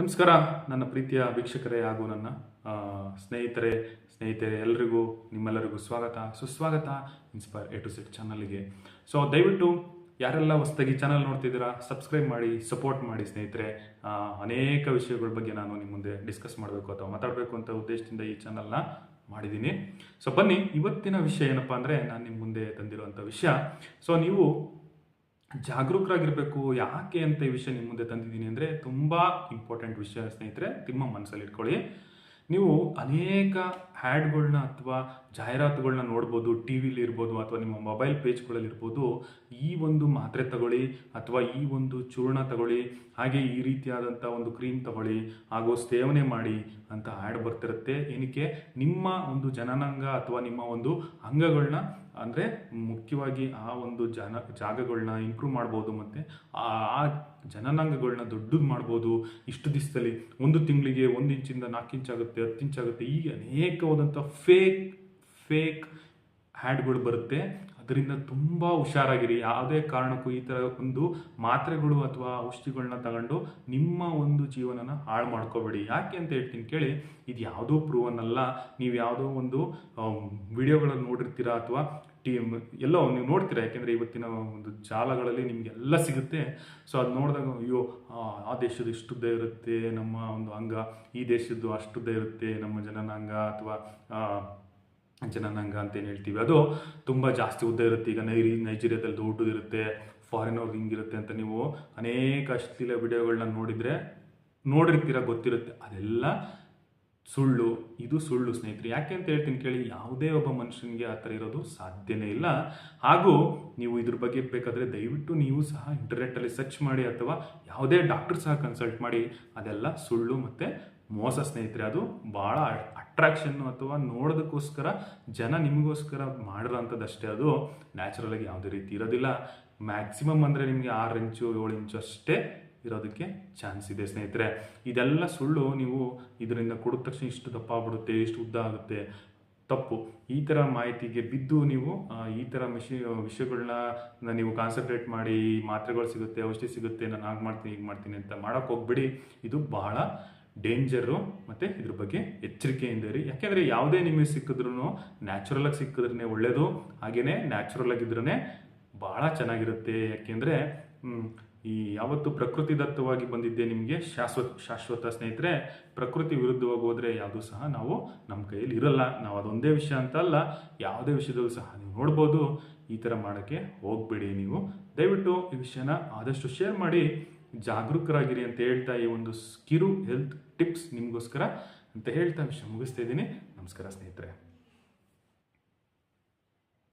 ನಮಸ್ಕಾರ, ನನ್ನ ಪ್ರೀತಿಯ ವೀಕ್ಷಕರೇ ಹಾಗೂ ನನ್ನ ಸ್ನೇಹಿತರೆ ಸ್ನೇಹಿತರೆ ಎಲ್ರಿಗೂ, ನಿಮ್ಮೆಲ್ಲರಿಗೂ ಸ್ವಾಗತ. ಸುಸ್ವಾಗತ ಇನ್ಸ್ಪೈರ್ ಎ ಟು ಸೆಟ್ ಚಾನಲ್ಗೆ ಸೊ ದಯವಿಟ್ಟು ಯಾರೆಲ್ಲ ಹೊಸದಾಗಿ ಚಾನಲ್ ನೋಡ್ತಿದ್ದೀರಾ ಸಬ್ಸ್ಕ್ರೈಬ್ ಮಾಡಿ ಸಪೋರ್ಟ್ ಮಾಡಿ ಸ್ನೇಹಿತರೆ. ಅನೇಕ ವಿಷಯಗಳ ಬಗ್ಗೆ ನಾನು ನಿಮ್ಮ ಮುಂದೆ ಡಿಸ್ಕಸ್ ಮಾಡಬೇಕು ಅಥವಾ ಮಾತಾಡಬೇಕು ಅಂತ ಉದ್ದೇಶದಿಂದ ಈ ಚಾನಲ್ನ ಮಾಡಿದ್ದೀನಿ. ಸೊ ಬನ್ನಿ, ಇವತ್ತಿನ ವಿಷಯ ಏನಪ್ಪ ಅಂದರೆ ನಾನು ನಿಮ್ಮ ಮುಂದೆ ತಂದಿರುವಂಥ ವಿಷಯ. ಸೊ ನೀವು ಜಾಗರೂಕರಾಗಿರಬೇಕು, ಯಾಕೆ ಅಂತ ಈ ವಿಷಯ ನಿಮ್ಮ ಮುಂದೆ ತಂದಿದ್ದೀನಿ ಅಂದರೆ ತುಂಬ ಇಂಪಾರ್ಟೆಂಟ್ ವಿಷಯ ಸ್ನೇಹಿತರೆ, ನಿಮ್ಮ ಮನಸ್ಸಲ್ಲಿ ಇಟ್ಕೊಳ್ಳಿ. ನೀವು ಅನೇಕ ಹ್ಯಾಡ್ಗಳನ್ನ ಅಥವಾ ಜಾಹೀರಾತುಗಳನ್ನ ನೋಡ್ಬೋದು ಟಿ ವಿಲಿ ಇರ್ಬೋದು ಅಥವಾ ನಿಮ್ಮ ಮೊಬೈಲ್ ಪೇಜ್ಗಳಲ್ಲಿ ಇರ್ಬೋದು, ಈ ಒಂದು ಮಾತ್ರೆ ತಗೊಳ್ಳಿ ಅಥವಾ ಈ ಒಂದು ಚೂರ್ಣ ತಗೊಳ್ಳಿ, ಹಾಗೆ ಈ ರೀತಿಯಾದಂಥ ಒಂದು ಕ್ರೀಮ್ ತಗೊಳ್ಳಿ ಹಾಗೂ ಸೇವನೆ ಮಾಡಿ ಅಂತ ಆ್ಯಡ್ ಬರ್ತಿರುತ್ತೆ. ಏನಕ್ಕೆ? ನಿಮ್ಮ ಒಂದು ಜನನಾಂಗ ಅಥವಾ ನಿಮ್ಮ ಒಂದು ಅಂಗಗಳನ್ನ ಅಂದರೆ ಮುಖ್ಯವಾಗಿ ಆ ಒಂದು ಜನ ಜಾಗಗಳನ್ನ ಇಂಪ್ರೂವ್ ಮಾಡ್ಬೋದು ಮತ್ತು ಆ ಜನನಾಂಗಗಳನ್ನ ದೊಡ್ಡದು ಮಾಡ್ಬೋದು. ಇಷ್ಟು ದಿವಸದಲ್ಲಿ ಒಂದು ತಿಂಗಳಿಗೆ ಒಂದು ಇಂಚಿಂದ ನಾಲ್ಕು ಇಂಚಾಗುತ್ತೆ ಹತ್ತು ಇಂಚಾಗುತ್ತೆ ಈ ಅನೇಕವಾದಂಥ ಫೇಕ್ ಫೇಕ್ ಹ್ಯಾಡ್ಗಳು ಬರುತ್ತೆ. ಅದರಿಂದ ತುಂಬ ಹುಷಾರಾಗಿರಿ. ಯಾವುದೇ ಕಾರಣಕ್ಕೂ ಈ ಥರ ಒಂದು ಮಾತ್ರೆಗಳು ಅಥವಾ ಔಷಧಿಗಳನ್ನ ತಗೊಂಡು ನಿಮ್ಮ ಒಂದು ಜೀವನನ ಹಾಳು ಮಾಡ್ಕೋಬೇಡಿ. ಯಾಕೆ ಅಂತ ಹೇಳ್ತೀನಿ ಕೇಳಿ ಇದು ಯಾವುದೋ ಪ್ರೂವನ್ ಅಲ್ಲ ನೀವು ಯಾವುದೋ ಒಂದು ವಿಡಿಯೋಗಳನ್ನು ನೋಡಿರ್ತೀರಾ ಅಥವಾ ಟಿ ಎಲ್ಲೋ ನೀವು ನೋಡ್ತೀರಾ? ಯಾಕೆಂದರೆ ಇವತ್ತಿನ ಒಂದು ಜಾಲಗಳಲ್ಲಿ ನಿಮಗೆಲ್ಲ ಸಿಗುತ್ತೆ. ಸೊ ಅದು ನೋಡಿದಾಗ ಅಯ್ಯೋ ಆ, ದೇಶದ ಇಷ್ಟುದ್ದ ಇರುತ್ತೆ ನಮ್ಮ ಒಂದು ಅಂಗ ಈ ದೇಶದ್ದು ಅಷ್ಟುದ್ದ ಇರುತ್ತೆ ನಮ್ಮ ಜನನಾಂಗ ಅಥವಾ ಆ, ಜನನಾಂಗ ಅಂತ ಏನು ಹೇಳ್ತೀವಿ. ಅದು ತುಂಬ ಜಾಸ್ತಿ ಉದ್ದ ಇರುತ್ತೆ. ಈಗ ನೈರಿ, ನೈಜೀರಿಯಾದಲ್ಲಿ ದೊಡ್ಡದಿರುತ್ತೆ ಫಾರಿನ್ ಅವ್ರಿಗೆ ಹಿಂಗಿರುತ್ತೆ ಅಂತ ನೀವು ಅನೇಕ ಅಶ್ಲೀಲ ವಿಡಿಯೋಗಳನ್ನ ನೋಡಿದರೆ ನೋಡಿರ್ತೀರ, ಗೊತ್ತಿರುತ್ತೆ. ಅದೆಲ್ಲ ಸುಳ್ಳು. ಇದು ಸುಳ್ಳು ಸ್ನೇಹಿತರೆ. ಯಾಕೆ ಅಂತ ಹೇಳ್ತೀನಿ ಕೇಳಿ, ಯಾವುದೇ ಒಬ್ಬ ಮನುಷ್ಯನಿಗೆ ಆ ಥರ ಇರೋದು ಸಾಧ್ಯನೇ ಇಲ್ಲ. ಹಾಗೂ ನೀವು ಇದ್ರ ಬಗ್ಗೆ ಬೇಕಾದರೆ ದಯವಿಟ್ಟು ನೀವು ಸಹ ಇಂಟರ್ನೆಟ್ಟಲ್ಲಿ ಸರ್ಚ್ ಮಾಡಿ ಅಥವಾ ಯಾವುದೇ ಡಾಕ್ಟರ್ ಸಹ ಕನ್ಸಲ್ಟ್ ಮಾಡಿ. ಅದೆಲ್ಲ ಸುಳ್ಳು ಮತ್ತು ಮೋಸ ಸ್ನೇಹಿತರೆ, ಅದು ಭಾಳ ಅಟ್ರಾಕ್ಷನ್ನು ಅಥವಾ ನೋಡೋದಕ್ಕೋಸ್ಕರ ಜನ ನಿಮಗೋಸ್ಕರ ಮಾಡಿರೋಂಥದ್ದಷ್ಟೇ. ಅದು ನ್ಯಾಚುರಲಾಗಿ ಯಾವುದೇ ರೀತಿ ಇರೋದಿಲ್ಲ. ಮ್ಯಾಕ್ಸಿಮಮ್ ಅಂದರೆ ನಿಮಗೆ ಆರು ಇಂಚು, ಏಳು ಇಂಚು ಅಷ್ಟೇ ಇರೋದಕ್ಕೆ ಚಾನ್ಸ್ ಇದೆ ಸ್ನೇಹಿತರೆ. ಇದೆಲ್ಲ ಸುಳ್ಳು, ನೀವು ಇದರಿಂದ ಕೊಡಿದ ತಕ್ಷಣ ಇಷ್ಟು ದಪ್ಪ ಆಗ್ಬಿಡುತ್ತೆ ಇಷ್ಟು ಉದ್ದ ಆಗುತ್ತೆ. ತಪ್ಪು. ಈ ಥರ ಮಾಹಿತಿಗೆ ಬಿದ್ದು ನೀವು ಈ ಥರ ಮಿಷಿ ವಿಷಯಗಳನ್ನ ನೀವು ಕಾನ್ಸಂಟ್ರೇಟ್ ಮಾಡಿ, ಮಾತ್ರೆಗಳು ಸಿಗುತ್ತೆ, ಔಷಧಿ ಸಿಗುತ್ತೆ, ನಾನು ಹಾಗೆ ಮಾಡ್ತೀನಿ, ಹೀಗೆ ಮಾಡ್ತೀನಿ ಅಂತ ಮಾಡೋಕ್ಕೆ ಹೋಗ್ಬಿಡಿ. ಇದು ಬಹಳ ಡೇಂಜರು ಮತ್ತು ಇದ್ರ ಬಗ್ಗೆ ಎಚ್ಚರಿಕೆಯಿಂದ ಇರಿ. ಯಾಕೆಂದರೆ ಯಾವುದೇ ನಿಮಗೆ ಸಿಕ್ಕಿದ್ರೂ ನ್ಯಾಚುರಲ್ ಆಗಿ ಸಿಕ್ಕಿದ್ರೆ ಒಳ್ಳೆಯದು ಹಾಗೆಯೇ ನ್ಯಾಚುರಲ್ ಆಗಿದ್ರೇ ಭಾಳ ಚೆನ್ನಾಗಿರುತ್ತೆ. ಯಾಕೆಂದರೆ ಈ ಯಾವತ್ತು ಪ್ರಕೃತಿ ದತ್ತವಾಗಿ ಬಂದಿದ್ದೆ ನಿಮಗೆ ಶಾಶ್ವತ ಶಾಶ್ವತ ಸ್ನೇಹಿತರೆ, ಪ್ರಕೃತಿ ವಿರುದ್ಧವಾಗಿ ಹೋದರೆ ಯಾವುದೂ ಸಹ ನಾವು ನಮ್ಮ ಕೈಯಲ್ಲಿ ಇರಲ್ಲ. ನಾವು ಅದೊಂದೇ ವಿಷಯ ಅಂತ ಅಲ್ಲ, ಯಾವುದೇ ವಿಷಯದಲ್ಲೂ ಸಹ ನೀವು ನೋಡ್ಬೋದು. ಈ ಥರ ಮಾಡೋಕ್ಕೆ ಹೋಗಬೇಡಿ ನೀವು. ದಯವಿಟ್ಟು ಈ ವಿಷಯನ ಆದಷ್ಟು ಶೇರ್ ಮಾಡಿ. ಜಾಗರೂಕರಾಗಿರಿ ಅಂತ ಹೇಳ್ತಾ ಈ ಒಂದು ಕಿರು ಹೆಲ್ತ್ ಟಿಪ್ಸ್ ನಿಮಗೋಸ್ಕರ ಅಂತ ಹೇಳ್ತಾ ವಿಷಯ ಮುಗಿಸ್ತಾ ಇದ್ದೀನಿ. ನಮಸ್ಕಾರ ಸ್ನೇಹಿತರೆ.